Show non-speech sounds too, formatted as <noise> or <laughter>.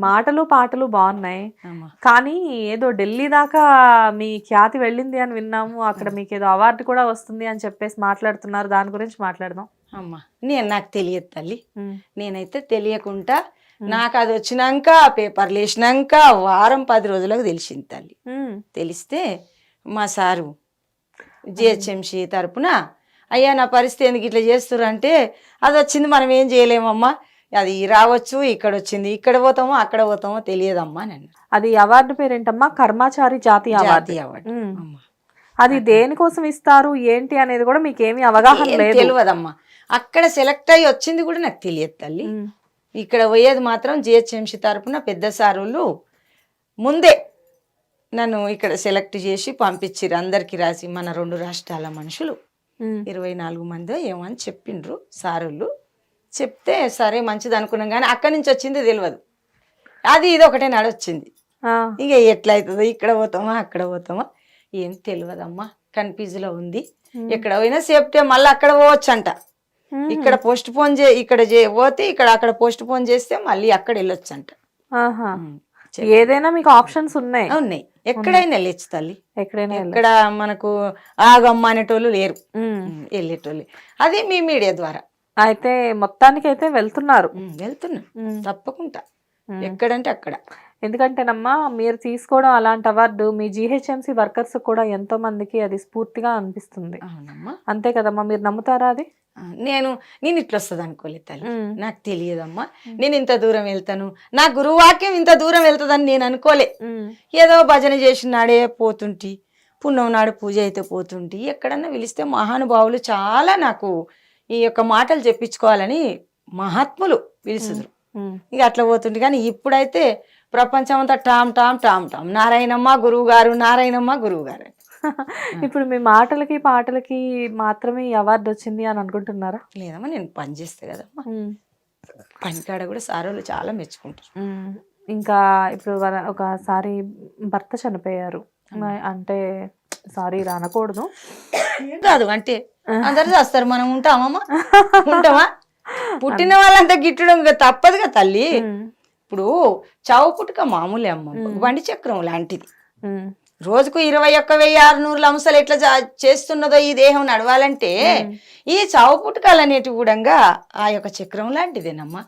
మాటలు పాటలు బాగున్నాయి. కానీ ఏదో ఢిల్లీ దాకా మీ ఖ్యాతి వెళ్ళింది అని విన్నాము. అక్కడ మీకు ఏదో అవార్డు కూడా వస్తుంది అని చెప్పేసి మాట్లాడుతున్నారు. దాని గురించి మాట్లాడదాం. అమ్మా. నేను నాకు తెలియదు తల్లి. నేనైతే తెలియకుండా నాకు అది వచ్చినాక పేపర్లు వేసినాక వారం పది రోజులకు తెలిసింది తల్లి. తెలిస్తే మా సారు జిహెచ్ఎంసి తరపున అయ్యా నా పరిస్థితి ఎందుకు ఇట్లా చేస్తున్నారు అంటే అది వచ్చింది మనం ఏం చేయలేమమ్మా. అది రావచ్చు ఇక్కడ వచ్చింది ఇక్కడ పోతామో అక్కడ పోతామో తెలియదమ్మా అని అన్నారు అది అవార్డు పేరేంటమ్మా? కర్మాచారి జాతీయ అవార్డు. జాతీయ అవార్డు అది దేనికోసం ఇస్తారు ఏంటి అనేది కూడా మీకు ఏమీ అవగాహన ఏం లేదు. తెలియదమ్మా. అక్కడ సెలెక్ట్ అయ్యి వచ్చింది కూడా నాకు తెలియదు తల్లి. ఇక్కడ పోయేది మాత్రం జిహెచ్ఎంసి తరపున పెద్ద సారులు ముందే నన్ను ఇక్కడ సెలెక్ట్ చేసి పంపించిర్రు. అందరికి రాసి మన రెండు రాష్ట్రాల మనుషులు. ఇరవై నాలుగు మంది ఏమో అని చెప్పిండ్రు సారులు. చెప్తే సరే మంచిది అనుకున్నాం కానీ అక్కడి నుంచి వచ్చింది తెలియదు అది ఇది ఒకటే నడొచ్చింది. ఇక ఎట్లయితుందో ఇక్కడ పోతామా అక్కడ పోతామా ఏం తెలియదమ్మా కన్ఫ్యూజ్లో ఉంది. ఎక్కడ పోయినా సేఫ్టీ మళ్ళీ అక్కడ పోవచ్చంట. ఇక్కడ పోస్ట్ పోన్ చే ఇక్కడ పోతే ఇక్కడ అక్కడ పోస్ట్ పోన్ చేస్తే మళ్ళీ అక్కడ వెళ్ళొచ్చంట. ఏదైనా మీకు ఆప్షన్స్ ఉన్నాయి. ఉన్నాయి. ఎక్కడైనా వెళ్ళొచ్చు తల్లి. ఎక్కడైనా ఎక్కడ మనకు ఆగమ్మ అనేటోళ్ళు లేరు. వెళ్ళేటోళ్ళు. అది మీ మీడియా ద్వారా. అయితే మొత్తానికి అయితే వెళ్తున్నారు వెళ్తున్నా. తప్పకుండా. ఎక్కడంటే అక్కడ. ఎందుకంటేనమ్మా మీరు తీసుకోవడం అలాంటి అవార్డు మీ జిహెచ్ఎంసి వర్కర్స్ కూడా ఎంతో మందికి అది స్ఫూర్తిగా అనిపిస్తుంది. అంతే కదమ్మా మీరు నమ్ముతారా అది? నేను నేను ఇట్లా వస్తుంది అనుకోలేదు తల్లి. నాకు తెలియదమ్మా. నేను ఇంత దూరం వెళ్తాను. నా గురువాక్యం ఇంత దూరం వెళ్తుందని నేను అనుకోలే. ఏదో భజన చేసిన నాడే పోతుంటి పుణ్యం నాడు పూజ అయితే పోతుంటి ఎక్కడన్నా పిలిస్తే మహానుభావులు చాలా నాకు ఈ యొక్క మాటలు చెప్పించుకోవాలని మహాత్ములు పిలుచుదురు ఇక అట్లా పోతుంటే కానీ ఇప్పుడైతే ప్రపంచం అంతా tom tom tom tom. Narayanamma గురువు గారు నారాయణమ్మ గురువు గారు <laughs> ఇప్పుడు మీ మాటలకి పాటలకి మాత్రమే ఈ అవార్డు వచ్చింది అని అనుకుంటున్నారా? లేదమ్మా నేను పని చేస్తే కదమ్మా. ఉమ్, పని కాడ కూడా సారోళ్ళు చాలా మెచ్చుకుంటారు. ఇంకా ఇప్పుడు ఒకసారి భర్త చనిపోయారు. అంటే సారీ ఏం కాదు అంటే అందరు చేస్తారు. మనం ఉంటామమ్మా ఉంటామా? పుట్టిన వాళ్ళంతా గిట్టడం ఇంకా తప్పదుగా తల్లి. ఇప్పుడు చావు పుట్టుక మామూలే అమ్మ. బండి చక్రం లాంటిది. రోజుకు ఇరవై ఒక్క వెయ్యి ఆరు నూరు అంశాలు ఎట్లా చేస్తున్నదో ఈ దేహం నడవాలంటే ఈ చావు పుట్టుకలు అనేటివి కూడా ఆ యొక్క చక్రం లాంటిదేనమ్మా.